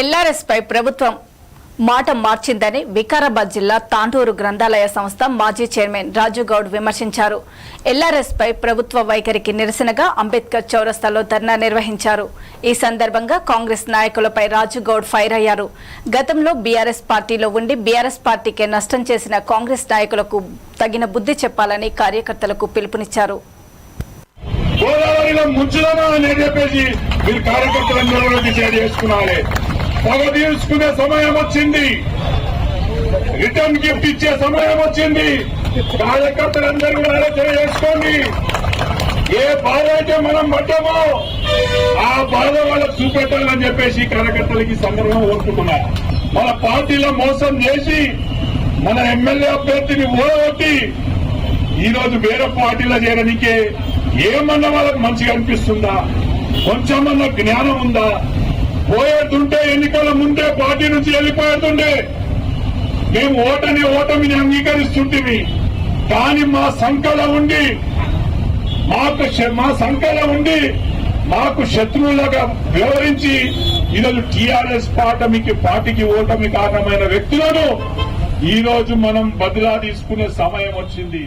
LRS పై ప్రభుత్వం మాట మార్చిందని వికారాబాద్ జిల్లా తాండూరు గ్రంథాలయ సంస్థ మాజీ చైర్మన్ రాజుగౌడ్ విమర్శించారు. ఎల్ఆర్ఎస్ పై ప్రభుత్వ వైఖరికి నిరసనగా అంబేద్కర్ చౌరస్తాలో ధర్నా నిర్వహించారు. ఈ సందర్భంగా కాంగ్రెస్ నాయకులపై రాజుగౌడ్ ఫైర్ అయ్యారు. గతంలో బీఆర్ఎస్ పార్టీలో ఉండి బీఆర్ఎస్ పార్టీకే నష్టం చేసిన కాంగ్రెస్ నాయకులకు తగిన బుద్ధి చెప్పాలని కార్యకర్తలకు పిలుపునిచ్చారు. గోదావరిలో ముంచుదామా అని చెప్పేసి మీరు కార్యకర్తలందరూ డిసైడ్ చేసుకున్నారే. పగ తీర్చుకునే సమయం వచ్చింది. రిటర్న్ గిఫ్ట్ ఇచ్చే సమయం వచ్చింది. కార్యకర్తలందరూ కూడా ఆలోచన చేసుకోండి. ఏ బాధ అయితే మనం పడ్డామో ఆ బాధ వాళ్ళకు చూపెట్టాలని చెప్పేసి కార్యకర్తలకి సందర్భం సందర్భంగా కోరుకుంటున్నారు మన పార్టీలో మోసం చేసి మన ఎమ్మెల్యే అభ్యర్థిని ఓడగొట్టి ఈ రోజు వేరే పార్టీలో చేరడానికే ఏమన్నా వాళ్ళకి మంచిగా అనిపిస్తుందా? కొంచెమన్నా జ్ఞానం ఉందా? పార్టీ నుంచి వెళ్ళిపోయేటుండే మేము ఓటని ఓటమిని అంగీకరిస్తుంటిమి. కానీ మా సంకల ఉండి మాకు మా సంకల ఉండి మాకు శత్రువులుగా వివరించి ఈరోజు టీఆర్ఎస్ పార్టీకి పార్టీకి ఓటమి కారణమైన వ్యక్తులను ఈ రోజు మనం బదిలా తీసుకునే సమయం వచ్చింది.